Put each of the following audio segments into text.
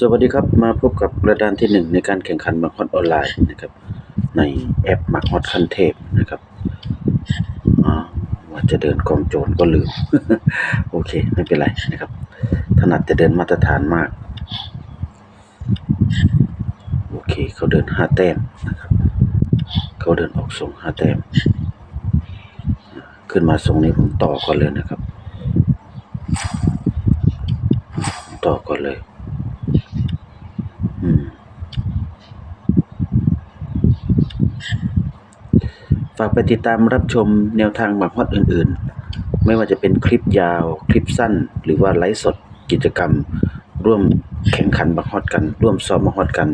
สวัสดีครับมาพบกับกระดานที่หนึ่งในการแข่งขันมักฮอตออนไลน์นะครับ ในแอปมักฮอตคันเทพนะครับว่าจะเดินกองโจรก็ลืม โอเค ไม่เป็นไรนะครับ ถนัดจะเดินมาตรฐานมาก โอเค เขาเดินห้าแต้มนะครับ เขาเดินออกทรงห้าแต้ม ขึ้นมาทรงนี้ผมต่อก่อนเลยนะครับ ต่อก่อนเลย ฝากไปติดตามรับชมแนวทางหมักฮอตอื่นๆ ไม่ว่าจะเป็นคลิปยาว คลิปสั้น หรือว่าไลฟ์สดกิจกรรม ร่วมแข่งขันหมักฮอตกัน ร่วมซ้อมหมักฮอตกัน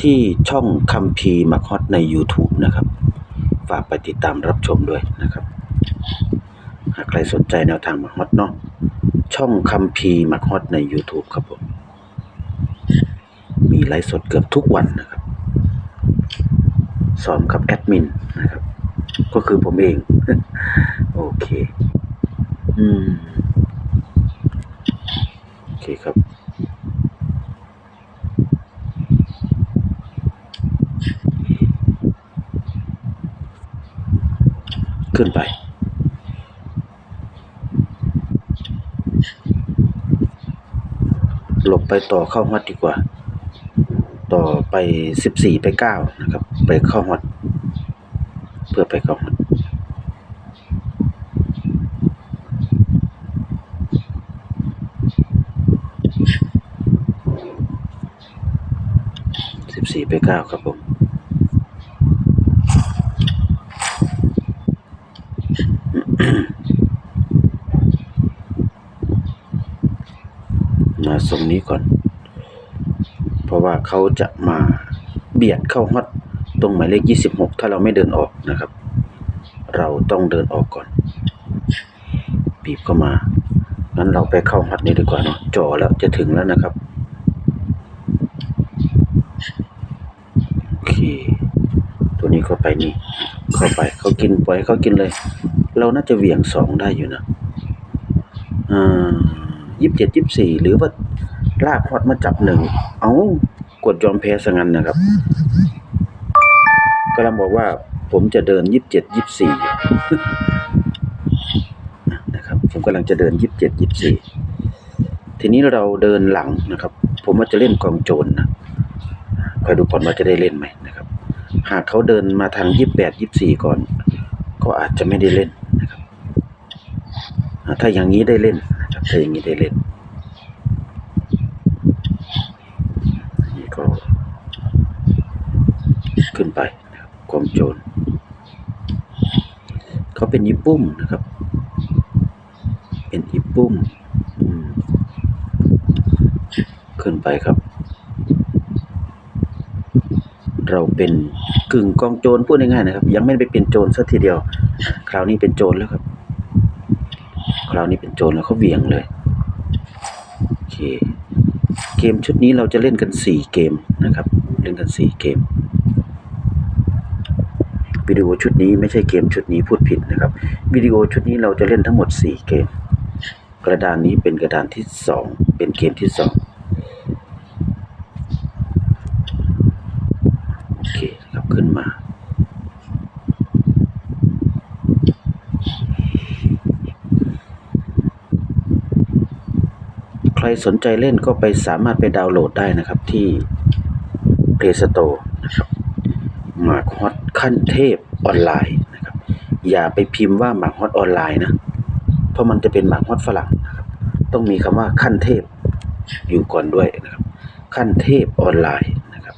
ที่ช่องคัมภีหมักฮอตใน YouTube นะครับ ฝากไปติดตามรับชมด้วยนะครับ หากใครสนใจแนวทางหมักฮอตเนาะช่องคัมภีหมักฮอตใน YouTube ครับผมมีไลฟ์สดเกือบทุกวันนะครับซ้อมกับแอดมินนะครับ ก็คือผมเอง โอเค อืม โอเคครับ ขึ้นไป หลบไปต่อเข้าฮอตดีกว่า ต่อไปสิบสี่ไปเก้านะครับ ไปเข้าฮอต เพื่อไปเข้าฮอตสิบสี่ไปเก้าครับผมมาทรงนี้ก่อน เพราะว่าเขาจะมาเบียดเข้าฮอต ตรงหมายเลขยี่สิบหกถ้าเราไม่เดินออกนะครับ เราต้องเดินออกก่อน บีบเข้ามา งั้นเราไปเข้าฮอตนี้ดีกว่าเนาะจ่อแล้วจะถึงแล้วนะครับโอเคตัวนี้ก็ไปนี่ เข้าไปเขากินปล่อยเขากินเลย เราน่าจะเหวี่ยงสองได้อยู่นะอ่ายี่สิบเจ็ดยี่สิบสี่หรือว่าลากฮอตมาจับหนึ่งเอากดยอมแพ้ซะงั้นนะครับำลังบอกว่า ผมจะเดินยี่สิบเจ็ดยี่สิบสี่นะครับ ผมกำลังจะเดินยี่สิบเจ็ดยี่สิบสี่ทีนี้เราเดินหลังนะครับ ผมว่าจะเล่นกองโจรนะคอยดูก่อนว่าจะได้เล่นไหมนะครับ หากเขาเดินมาทางยี่สิบแปดยี่สิบสี่ก่อน ก็อาจจะไม่ได้เล่นนะครับถ้าอย่างนี้ได้เล่นนะครับถ้าอย่างนี้ได้เล่นนี่ก็ขึ้นไป ครับกองโจรเขาเป็นอีปุ้มนะครับ เป็นอีปุ้มมขึ้นไปครับ เราเป็นกึ่งกองโจรพูดง่ายๆนะครับ ยังไม่ได้เป็นโจรสักทีเดียว คราวนี้เป็นโจรแล้วครับ คราวนี้เป็นโจรแล้วเขาเวียงเลยโอเคเกมชุดนี้เราจะเล่นกันสี่เกมนะครับ เล่นกันสี่เกม วิดีโอชุดนี้ไม่ใช่เกมชุดนี้พูดผิดนะครับวิดีโอชุดนี้เราจะเล่นทั้งหมดสี่เกม กระดานนี้เป็นกระดานที่สองเป็นเกมที่สองโอเคครับขึ้นมา ใครสนใจเล่นก็ไปสามารถไปดาวน์โหลดได้นะครับที่ Play Store นะครับหมากฮอต ขั้นเทพออนไลน์นะครับ อย่าไปพิมพ์ว่าหมากฮอตออนไลน์นะ เพราะมันจะเป็นหมากฮอตฝรั่งนะครับ ต้องมีคำว่าขั้นเทพอยู่ก่อนด้วยนะครับ ขั้นเทพออนไลน์นะครับ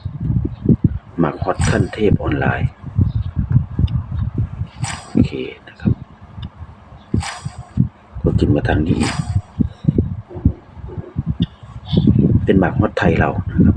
หมากฮอตขั้นเทพออนไลน์ โอเคนะครับ ก็กินมาทางนี้ เป็นหมากฮอตไทยเรานะครับ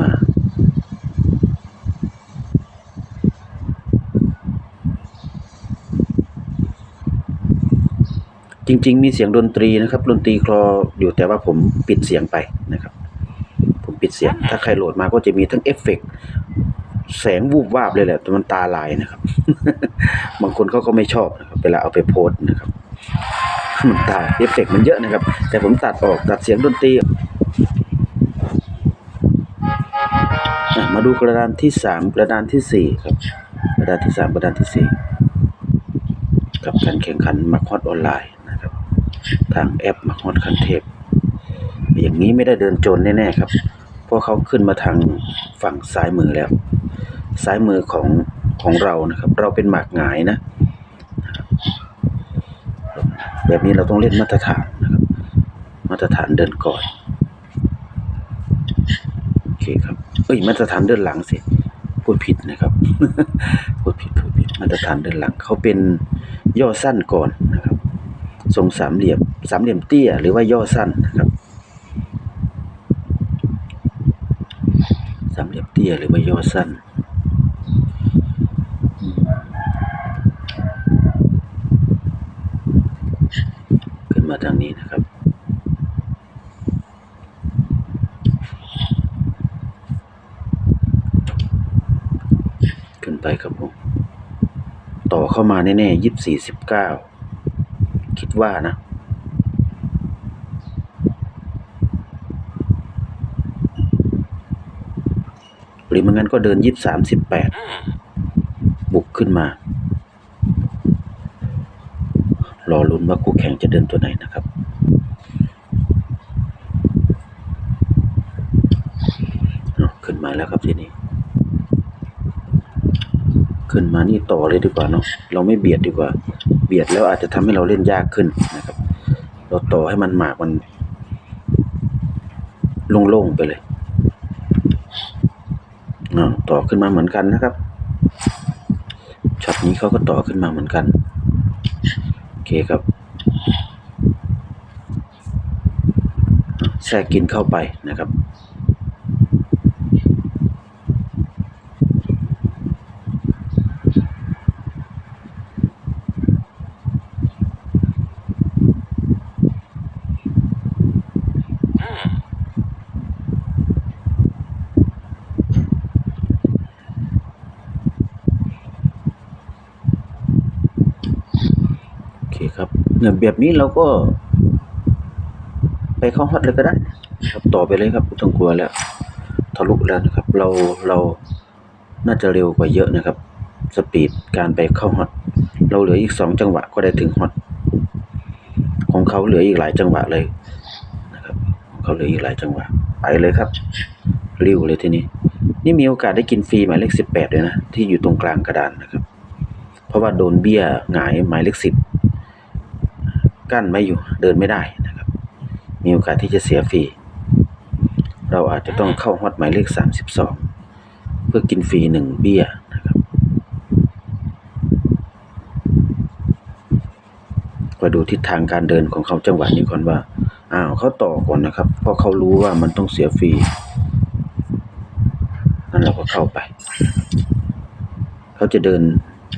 มา จริง ๆ มีเสียงดนตรีนะครับดนตรีคลออยู่แต่ว่าผมปิดเสียงไปนะครับ ผมปิดเสียง ถ้าใครโหลดมาก็จะมีทั้งเอฟเฟกแสงวูบวาบเลยแหละแต่มันตาลายนะครับ บางคนเขาก็ไม่ชอบนะครับเวลาเอาไปโพสนะครับ มันตาเอฟเฟกมันเยอะนะครับ แต่ผมตัดออกตัดเสียงดนตรี มาดูกระดานที่สามกระดานที่สี่ครับ กระดานที่สามกระดานที่สี่กับการแข่งขันมักฮอตออนไลน์นะครับ ทางแอปมักฮอตคันเทพ อย่างนี้ไม่ได้เดินจรแน่ๆครับเพราะเขาขึ้นมาทางฝั่งซ้ายมือแล้ว ซ้ายมือของของเรานะครับ เราเป็นหมากหงายนะ แบบนี้เราต้องเล่นมาตรฐานนะครับ มาตรฐานเดินก่อน โอเคครับ อ้ยมาตรฐานเดินหลังสิพูดผิดนะครับพูดผิดพูดผิดมาตรฐานเดินหลังเขาเป็นย่อสั้นก่อนนะครับทรงสามเหลี่ยมสามเหลี่ยมเตี้ยหรือว่าย่อสั้นนะครับสามเหลี่ยมเตี้ยหรือว่าย่อสั้นขึ้นมาทางนี้นะครับ ขึ้น ไปครับผม ต่อเข้ามาแน่ๆยี่สิบสี่สิบเก้าคิดว่านะหรือไม่งั้นก็เดินยี่สามสิบแปดบุกขึ้นมา รอลุ้นว่าคู่แข่งจะเดินตัวไหนนะครับ ขึ้นมาแล้วครับทีนี้ ขึ้นมานี่ต่อเลยดีกว่าเนาะเราไม่เบียดดีกว่า เบียดแล้วอาจจะทำให้เราเล่นยากขึ้นนะครับ เราต่อให้มันหมากมันโล่งๆไปเลยอ้าต่อขึ้นมาเหมือนกันนะครับช็อตนี้เขาก็ต่อขึ้นมาเหมือนกันโอเคครับแทรกกินเข้าไปนะครับ เนี่ยแบบนี้เราก็ ไปเข้าฮอตเลยก็ได้ครับต่อไปเลยครับไม่ต้องกลัวแล้วทะลุแล้วนะครับ เราเราน่าจะเร็วกว่าเยอะนะครับ สปีดการไปเข้าฮอตเราเหลืออีกสองจังหวะก็ได้ถึงฮอตของเขาเหลืออีกหลายจังหวะเลยนะครับของเขาเหลืออีกหลายจังหวะไปเลยครับริ้วเลยทีนี้ นี่มีโอกาสได้กินฟรีหมายเลขสิบแปดเลยนะที่อยู่ตรงกลางกระดานนะครับ เพราะว่าโดนเบี้ยหงายหมายเลขสิบ กั้นไม่อยู่เดินไม่ได้นะครับ มีโอกาสที่จะเสียฟรีเราอาจจะต้องเข้าฮอตหมายเลขสามสิบสองเพื่อกินฟรีหนึ่งเบี้ยนะครับมาดูทิศทางการเดินของเขาจังหวะนี้ก่อนว่าอ้าวเขาต่อก่อนนะครับ เพราะเขารู้ว่ามันต้องเสียฟรีนั่นเราก็เข้าไป เขาจะเดิน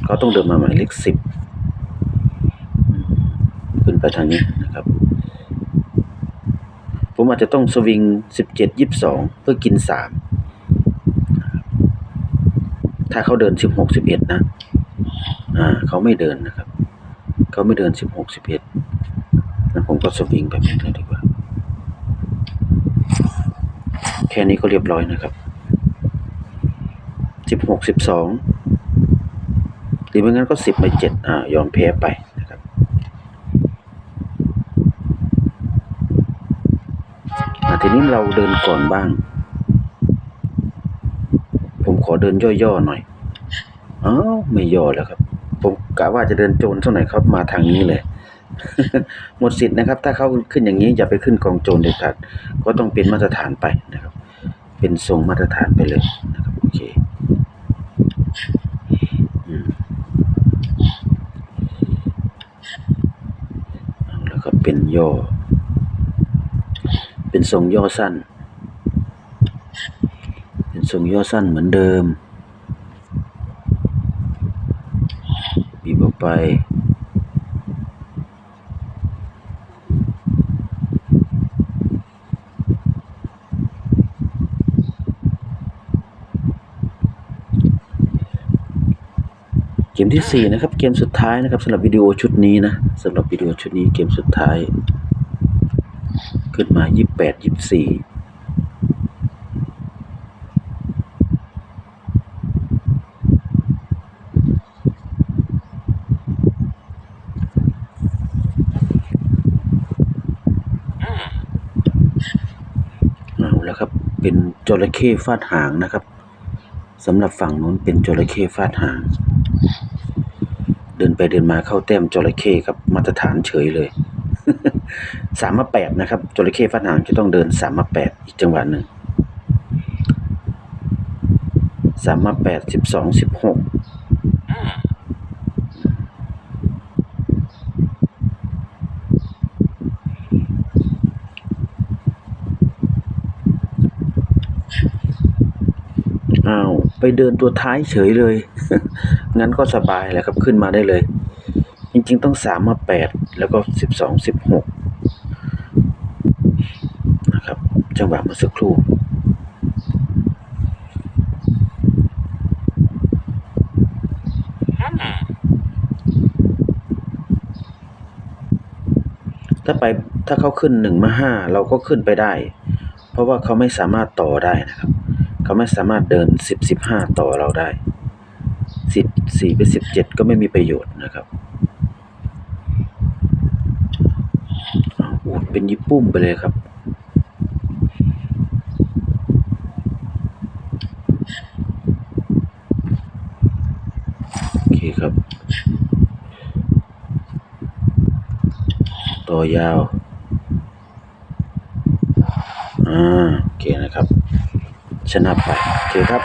เขาต้องเดินมาหมายเลขสิบขึ้น ไปทางนี้นะครับ ผมอาจจะต้องสวิงสิบเจ็ดยิบสองเพื่อกินสามถ้าเขาเดินสิบหกสิบเอ็ดนะ อ่าเขาไม่เดินนะครับ เขาไม่เดินสิบหกสิบเอ็ดงั้นผมก็สวิงแบบนี้เลยดีกว่า แค่นี้ก็เรียบร้อยนะครับสิบหกสิบสองหรือไม่งั้นก็สิบไปเจ็ดอ่ายอมแพ้ไปนะครับ อะ ทีนี้เราเดินก่อนบ้าง ผมขอเดินย่อๆหน่อยอ้าวไม่ย่อแล้วครับ ผมกะว่าจะเดินโจรสักหน่อยครับมาทางนี้เลย หมดสิทธิ์นะครับ ถ้าเขาขึ้นอย่างนี้อย่าไปขึ้นกองโจรเด็ดขาดก็ต้องเป็นมาตรฐานไปนะครับ เป็นทรงมาตรฐานไปเลยนะครับโอเคอืมแล้วก็เป็นย่อ เป็นทรงย่อสั้น เป็นทรงย่อสั้นเหมือนเดิมบีบออกไป เกมที่ 4 นะครับ เกมสุดท้ายนะครับสำหรับวิดีโอชุดนี้นะสำหรับวิดีโอชุดนี้เกมสุดท้าย ขึ้นมายี่แปดยี่สี่เอาแล้วครับเป็นจระเข้ฟาดหางนะครับสำหรับฝั่งนู้นเป็นจระเข้ฟาดหาง เดินไปเดินมาเข้าแต้มจระเข้ครับมาตรฐานเฉยเลย สามมาแปดนะครับจระเข้ฟาดหางจะต้องเดินสามมาแปดอีกจังหวะหนึ่งสามมาแปดสิบสองสิบหกอ้าวไปเดินตัวท้ายเฉยเลย งั้นก็สบายแหละครับขึ้นมาได้เลย จริง ๆ ต้องสามมาแปด แล้วก็สิบสองสิบหกนะครับ จังหวะเมื่อสักครู่ถ้าไปถ้าเขาขึ้นหนึ่งมาห้าเราก็ขึ้นไปได้ เพราะว่าเขาไม่สามารถต่อได้นะครับ เขาไม่สามารถเดินสิบสิบห้าต่อเราได้สิบสี่ไปสิบเจ็ดก็ไม่มีประโยชน์นะครับอ้าวอูด เป็นยิปปุ้มไปเลยครับโอเคครับ ต่อยาวอ่าโอเคนะครับ ชนะไปโอเคครับ